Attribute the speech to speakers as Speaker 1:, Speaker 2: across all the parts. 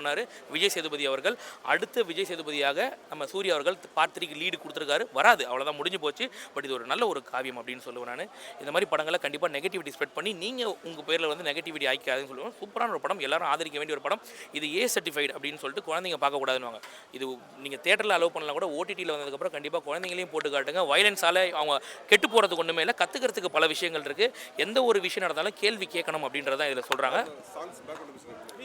Speaker 1: பண்ணார் விஜய் சேதுபதி அவர்கள். அடுத்த விஜய் சேதுபதியாக நம்ம சூர்யா அவர்கள் பார்ட் த்ரீக்கு லீடு கொடுத்துருக்காரு. வராது அவ்வளோதான் முடிஞ்சு போச்சு. பட் இது ஒரு நல்ல ஒரு காவியம் அப்படின்னு சொல்லுவேன் நான். இந்த மாதிரி படங்களை கண்டிப்பாக நெகட்டிவிட்டி ஸ்ப்ரெட் பண்ணி நீங்கள் உங்கள் பேரில் வந்து நெகட்டிவிட்டி ஆய்க்காதுன்னு சொல்லுவேன். சூப்பரான ஒரு படம். எல்லாரும் ஆதரிக்க வேண்டிய ஒரு படம். இது ஏ சர்டிஃபைடு அப்படின்னு சொல்லிட்டு குழந்தைங்க பார்க்கக்கூடாதுன்னு இது நீங்கள் தேட்டரில் அலோவ் பண்ணலாம் கூட ஓடிடியில் வந்ததுக்கப்புறம் கண்டிப்பாக குழந்தைங்களையும் போட்டு காட்டுங்க. வயலன்ஸால் அவங்க கெட்டு போகிறதுக்கு ஒன்றுமே இல்லை கற்றுக்கிறதுக்கு பல விஷயங்கள் இருக்குது எந்த ஒரு விஷயம் நடந்தாலும் கேள்வி கேட்கணும் அப்படின்றதான் இதில் சொல்கிறாங்க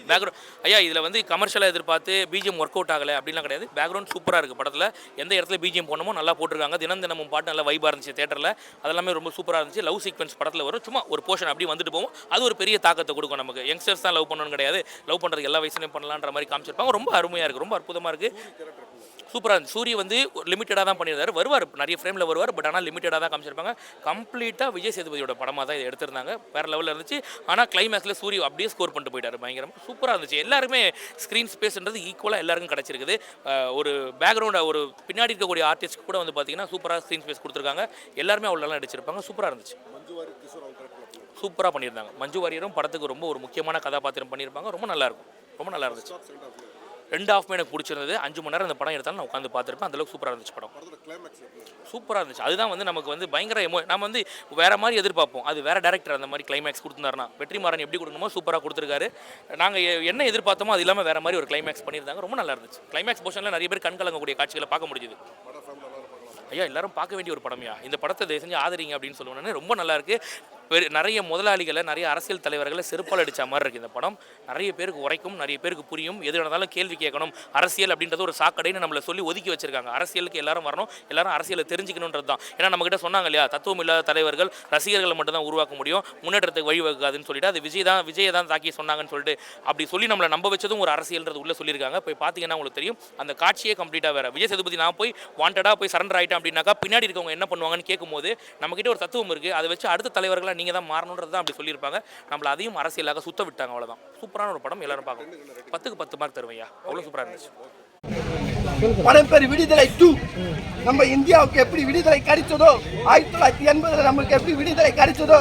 Speaker 1: பேக்ரவுண்ட் ஐயா இதில் வந்து கமர்ஷியலாக எதிர்பார்த்து பிஜிஎம் ஒர்க் அவுட் ஆகலை அப்படிலாம் கிடையாது. பேக்ரவுண்ட் சூப்பராக இருக்குது படத்தில். எந்த இடத்துல பிஜிஎம் போனமோ நல்லா போட்டிருக்காங்க. தினம் தினமும் பாட்டு நல்லா வைபாக இருந்துச்சு தேட்டரில் அதெல்லாமே ரொம்ப சூப்பராக இருந்துச்சு. லவ் சீக்வன்ஸ் படத்தில் வரும். சும்மா ஒரு போர்ஷன் அப்படி வந்துட்டு போகும். அது ஒரு பெரிய தாக்கத்தை கொடுக்கும் நமக்கு. யங்ஸ்டர்ஸ் தான் லவ் பண்ணணும் கிடையாது. லவ் பண்ணுறது எல்லா வயசுலையும் பண்ணலான்ற மாதிரி காமிச்சிருப்பாங்க. ரொம்ப அருமையாக இருக்குது ரொம்ப அற்புதமாக இருக்குது சூப்பராக இருந்துச்சு. சூரிய வந்து லிமிட்டடாக தான் பண்ணியிருந்தார். வருவார். நிறைய ஃப்ரேமில் வருவார். பட் ஆனால் லிமிட்டடாக தான் காமிச்சிருப்பாங்க. கம்ப்ளீட்டாக விஜய் சேதுபதியோட படமாக தான் இதை எடுத்திருந்தாங்க. வேறு லெவலில் இருந்துச்சு. ஆனால் கிளைமேக்ஸில் சூரிய அப்படியே ஸ்கோர் பண்ணிட்டு போயிட்டார். பயங்கரமாக சூப்பராக இருந்துச்சு. எல்லாருமே ஸ்க்ரீன் ஸ்பேஸ்ன்றது ஈக்குவலாக எல்லாருக்கும் கிடச்சிருக்குது. ஒரு பேக்ரவுண்டை ஒரு பின்னாடி இருக்கக்கூடிய ஆர்டிஸ்ட் கூட வந்து பார்த்தீங்கன்னா சூப்பராக ஸ்க்ரீன் ஸ்பேஸ் கொடுத்துருக்காங்க. எல்லாருமே அவ்வளோலாம் அடிச்சிருப்பாங்க நடிச்சிருப்பாங்க. சூப்பராக இருந்துச்சு. சூப்பராக பண்ணியிருந்தாங்க. மஞ்சு வாரியரும் படத்துக்கு ரொம்ப ஒரு முக்கியமான கதாபாத்திரம் பண்ணியிருப்பாங்க. ரொம்ப நல்லாயிருக்கும் ரொம்ப நல்லா இருந்துச்சு. ரெண்டு ஹாஃப்மே எனக்கு பிடிச்சிருந்தது. அஞ்சு மணி நேரம் இந்த படம் எடுத்தாலும் நான் உட்காந்து பார்த்துருப்பேன். அந்தளவுக்கு சூப்பராக இருந்துச்சு படம். சூப்பராக இருந்துச்சு? அதுதான் வந்து நமக்கு வந்து பயங்கர எமோ நம்ம வந்து வேற மாதிரி எதிர்பார்ப்போம். அது வேற டேரக்டர் அந்த மாதிரி கிளைமேக்ஸ் கொடுத்துருந்தாருனா வெற்றிமாறன் எப்படி கொடுக்கணுமோ சூப்பராக கொடுத்துருக்காரு. நாங்கள் என்ன எதிர்பார்த்தோமோ அது இல்லாமல் வேற மாதிரி ஒரு கிளைமேக்ஸ் பண்ணியிருந்தாங்க. ரொம்ப நல்லா இருந்துச்சு. கிளைமேக்ஸ் போர்ஷனில் நிறைய பேர் கண் கலங்கக்கூடிய காட்சிகளை பார்க்க முடிஞ்சுது. ஐயா எல்லாரும் பார்க்க வேண்டிய ஒரு படம்யா? இந்த படத்தை தயவு செஞ்சு ஆதரிங்க அப்படின்னு சொல்லுவேன் ரொம்ப நல்லா இருக்கு. பெரு நிறைய முதலாளிகளை நிறைய அரசியல் தலைவர்களை செருப்பால் அடித்த மாதிரி இருக்குது இந்த படம். நிறைய பேருக்கு உரைக்கும் நிறைய பேருக்கு புரியும். எது நடந்தாலும் கேள்வி கேட்கணும். அரசியல் அப்படின்றது ஒரு சாக்கடைன்னு நம்மளை சொல்லி ஒதுக்கி வச்சிருக்காங்க. அரசியலுக்கு எல்லாரும் வரணும். எல்லாரும் அரசியலை தெரிஞ்சுக்கணுன்றது தான். ஏன்னா நம்மகிட்ட சொன்னாங்க இல்லையா? தத்துவம் இல்லாத தலைவர்கள் ரசிகர்களை மட்டும்தான் உருவாக்க முடியும். முன்னேற்றத்துக்கு வழிவகுக்காதுன்னு சொல்லிட்டு அது விஜய் தான் விஜயை தான் தாக்கி சொன்னாங்கன்னு சொல்லிட்டு அப்படி சொல்லி நம்மளை நம்ப வச்சதும் ஒரு அரசியல்ன்றது உள்ளே சொல்லியிருக்காங்க. போய் பார்த்தீங்கன்னா உங்களுக்கு தெரியும். அந்த காட்சியே கம்ப்ளீட்டாக வேற. விஜய் சேதுபதி நான் போய் வாண்டடாக போய் சரண்டர் ஆகிட்டேன் அப்படின்னாக்கா பின்னாடி இருக்கவங்க என்ன பண்ணுவாங்கன்னு கேட்கும்போது நம்மகிட்ட ஒரு தத்துவம் இருக்குது அதை வச்சு அடுத்த தலைவர்களை தான் நீங்கள் தான் மாறணுன்றது தான் அப்படி சொல்லியிருப்பாங்க. நம்மள அதையும் அரசியலாக சுத்த விட்டாங்க அவ்வளோதான் சூப்பரான ஒரு படம் எல்லாரும் பார்க்கணும். பத்துக்கு பத்து மார்க் தருவையா அவ்வளோ சூப்பராக இருந்துச்சு.
Speaker 2: படம் பேர் விடுதலை டூ நம்ம இந்தியாவுக்கு எப்படி விடுதலை கிடைச்சதோ ஆயிரத்தி தொள்ளாயிரத்தி எண்பதுல நம்மளுக்கு எப்படி விடுதலை கிடைச்சதோ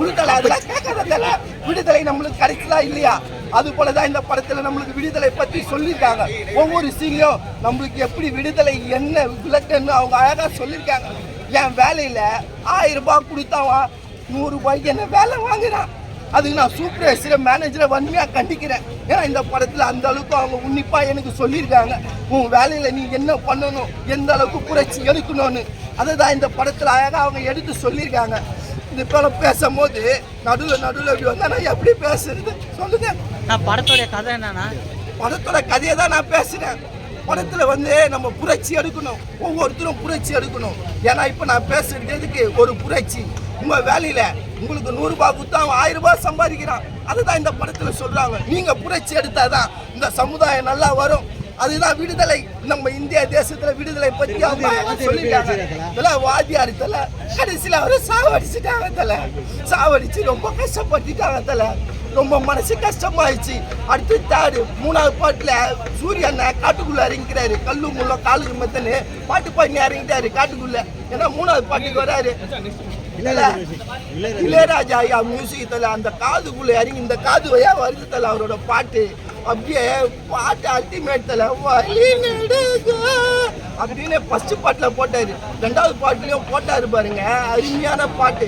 Speaker 2: விடுதலை அதெல்லாம் கேட்கறதில்ல விடுதலை நம்மளுக்கு கிடைச்சதா இல்லையா? அது போலதான் இந்த படத்துல நம்மளுக்கு விடுதலை பத்தி சொல்லியிருக்காங்க. ஒவ்வொரு சீன்லயும் நம்மளுக்கு எப்படி விடுதலை என்ன விளக்குன்னு அவங்க அழகா சொல்லியிருக்காங்க. என் வேலையில ஆயிரம் ரூபாய் கொடுத்தாவான் நூறு ரூபாய்க்கு என்ன வேலை வாங்குறான் அதுக்கு நான் சூப்பர்வைசர் மேனேஜரை வன்மையாக கண்டிக்கிறேன். ஏன்னா இந்த படத்தில் அந்த அளவுக்கு அவங்க உன்னிப்பாக எனக்கு சொல்லியிருக்காங்க. உன் வேலையில் நீ என்ன பண்ணணும்? எந்த அளவுக்கு புரட்சி எடுக்கணும்னு. அதை தான் இந்த படத்தில் அழகாக அவங்க எடுத்து சொல்லியிருக்காங்க. இது போல பேசும்போது நடுவில் நடுவில் இப்படி வந்தால் நான் எப்படி பேசுறது? சொல்லுங்க.
Speaker 3: நான் படத்தோடைய கதை என்னன்னா
Speaker 2: படத்தோட கதையை தான் நான் பேசுகிறேன் படத்தில் வந்து நம்ம புரட்சி எடுக்கணும். ஒவ்வொருத்தரும் புரட்சி எடுக்கணும். ஏன்னா இப்போ நான் பேசுறது எதுக்கு? ஒரு புரட்சி. உங்கள் வேலையில் உங்களுக்கு நூறுரூபா கொடுத்தா அவன் ஆயிரம் ரூபாய் சம்பாதிக்கிறான். அதுதான் இந்த படத்தில் சொல்கிறாங்க நீங்கள் புரட்சி எடுத்தாதான் இந்த சமுதாயம் நல்லா வரும். அதுதான் விடுதலை. நம்ம இந்திய தேசத்துல விடுதலை பத்தி அவங்க சொல்லிட்டாங்க. இதெல்லாம் வாத்தியார் தல. கடைசியில் அவரை சாவடிச்சுட்டாங்க தல. சாவடிச்சு ரொம்ப கஷ்டப்பட்டுட்டாங்க தல. ரொம்ப மனசு கஷ்டமாயிடுச்சு. அடுத்து தேர்டு மூணாவது பாட்டுல சூரியன் காட்டுக்குள்ள இறங்கிக்கிறாரு. கல்லு முள்ள காலுக்கு மெத்தனு பாட்டு பண்ணி இறங்கிட்டாரு காட்டுக்குள்ள. ஏன்னா மூணாவது பாட்டுக்கு வராரு. இளையராஜா ஐயா மியூசிக் தல அந்த காதுக்குள்ள இறங்கி இந்த காது வழியா வருது தல அவரோட பாட்டு? அப்படியே பாட்டு அல்டிமேட் தல அப்படின்னு ஃபர்ஸ்ட் பாட்டுல போட்டாரு. ரெண்டாவது பாட்டுலயும் போட்டாரு பாருங்க அருமையான பாட்டு.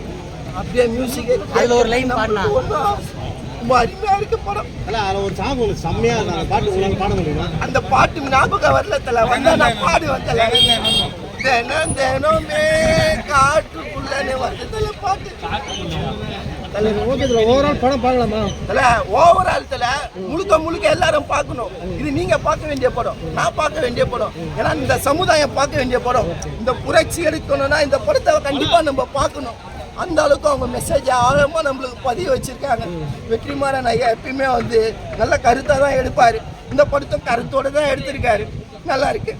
Speaker 2: அப்படியே மியூசிக்
Speaker 3: அதுல ஒரு line பாடுனா.
Speaker 2: ரொம்ப அருமையா இருக்கு படம்.
Speaker 4: அதுல ஒரு சாங் உங்களுக்கு செம்மையா இருக்கு. அந்த பாட்டு உங்களுக்கு பாட முடியுமா?
Speaker 2: அந்த பாட்டு ஞாபகம் வரல தல வந்தா நான் பாடுவேன் தல. தினம் தினமே காட்டுக்குள்ளே வந்து தல பாட்டு.
Speaker 4: தல ஓகே இதுல ஓவரால் படம் பார்க்கலாமா?
Speaker 2: தல ஓவரால் தல முழுக்க முழுக்க எல்லாரும் பார்க்கணும். இது நீங்க பார்க்க வேண்டிய படம் நான் பார்க்க வேண்டிய படம். ஏன்னா இந்த சமுதாயம் பார்க்க வேண்டிய படம். இந்த புரட்சி எடுக்கணும்னா இந்த படத்தை கண்டிப்பா நம்ம பார்க்கணும். அந்த அளவுக்கு அவங்க மெசேஜ் ஆழமா நம்மளுக்கு பதிய வச்சிருக்காங்க. வெற்றிமாறன் ஐயா எப்பயுமே வந்து நல்ல கருத்தா தான் எடுப்பாரு. இந்த படத்தை கருத்தோட தான் எடுத்திருக்காரு. நல்லா இருக்கு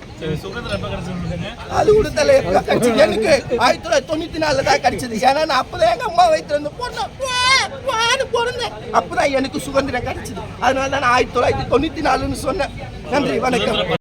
Speaker 2: அது எப்ப கிடைச்சது? எனக்கு ஆயிரத்தி தொள்ளாயிரத்தி தொண்ணூத்தி நாலுல தான் கிடைச்சது. ஏன்னா நான் அப்பதான் எங்க அம்மா வயிற்றுல இருந்து பொண்ணு பிறந்தேன். அப்பதான் எனக்கு சுதந்திரம் கிடைச்சது. அதனால தான் நான் ஆயிரத்தி தொள்ளாயிரத்தி தொண்ணூத்தி நாலுன்னு சொன்னேன். நன்றி வணக்கம்.